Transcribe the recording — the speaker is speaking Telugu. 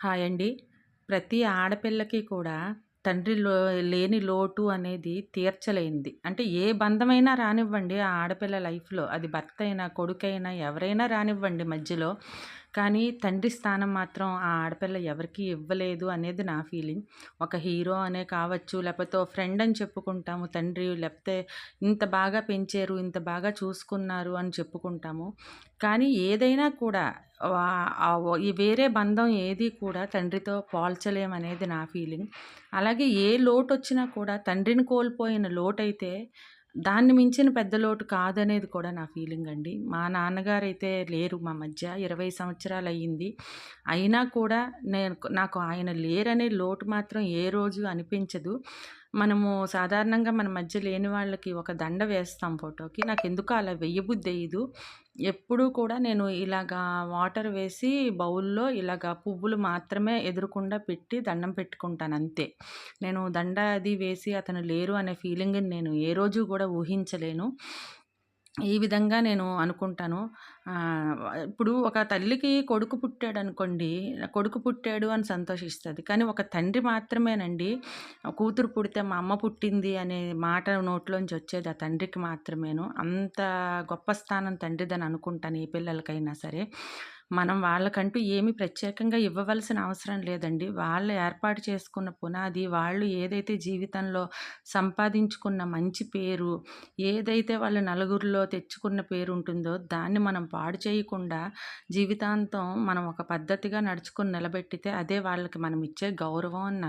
హాయ్ అండి. ప్రతి ఆడపిల్లకి కూడా తండ్రి లో లేని లోటు అనేది తీర్చలేనిది. అంటే ఏ బంధమైనా రానివ్వండి ఆ ఆడపిల్ల లైఫ్‌లో. అది భర్త అయినా కొడుకైనా ఎవరైనా రానివ్వండి మధ్యలో. కానీ తండ్రి స్థానం మాత్రం ఆ ఆడపిల్ల ఎవరికీ ఇవ్వలేదు అనేది నా ఫీలింగ్. ఒక హీరో అనే కావచ్చు, లేకపోతే ఫ్రెండ్ అని చెప్పుకుంటాము తండ్రి. లేకపోతే ఇంత బాగా పెంచారు, ఇంత బాగా చూసుకున్నారు అని చెప్పుకుంటాము. కానీ ఏదైనా కూడా ఈ వేరే బంధం ఏది కూడా తండ్రితో పోల్చలేమనేది నా ఫీలింగ్. అలాగే ఏ లోటు వచ్చినా కూడా తండ్రిని కోల్పోయిన లోటైతే దాన్ని మించిన పెద్ద లోటు కాదనేది కూడా నా ఫీలింగ్ అండి. మా నాన్నగారు అయితే లేరు మా మధ్య. ఇరవై సంవత్సరాలు అయ్యింది అయినా కూడా నేను నాకు ఆయన లేరనే లోటు మాత్రం ఏ రోజు అనిపించదు. మనము సాధారణంగా మన మధ్య లేని వాళ్ళకి ఒక దండ వేస్తాం ఫోటోకి. నాకు ఎందుకు అలా వెయ్యబుద్ధి అయ్యదు ఎప్పుడూ కూడా నేను ఇలాగా వాటర్ వేసి బౌల్‌లో ఇలాగ పువ్వులు మాత్రమే ఎదురుకుండా పెట్టి దండం పెట్టుకుంటాను అంతే నేను దండ అది వేసి అతను లేరు అనే ఫీలింగ్‌ని నేను ఏ రోజు కూడా ఊహించలేను. ఈ విధంగా నేను అనుకుంటాను. ఇప్పుడు ఒక తల్లికి కొడుకు పుట్టాడు అనుకోండి కొడుకు పుట్టాడు అని సంతోషిస్తుంది కానీ ఒక తండ్రి మాత్రమేనండి కూతురు పుడితే మా అమ్మ పుట్టింది అనే మాట నోట్లోంచి వచ్చేది ఆ తండ్రికి మాత్రమేను. అంత గొప్ప స్థానం తండ్రిదని అనుకుంటాను ఏ పిల్లలకైనా సరే. మనం వాళ్ళకంటూ ఏమి ప్రత్యేకంగా ఇవ్వవలసిన అవసరం లేదండి. వాళ్ళు ఏర్పాటు చేసుకున్న పునాది, వాళ్ళు ఏదైతే జీవితంలో సంపాదించుకున్న మంచి పేరు, ఏదైతే వాళ్ళు నలుగురిలో తెచ్చుకున్న పేరుంటుందో దాన్ని మనం పాడు చేయకుండా జీవితాంతం మనం ఒక పద్ధతిగా నడుచుకొని నిలబెట్టితే అదే వాళ్ళకి మనం ఇచ్చే గౌరవం అని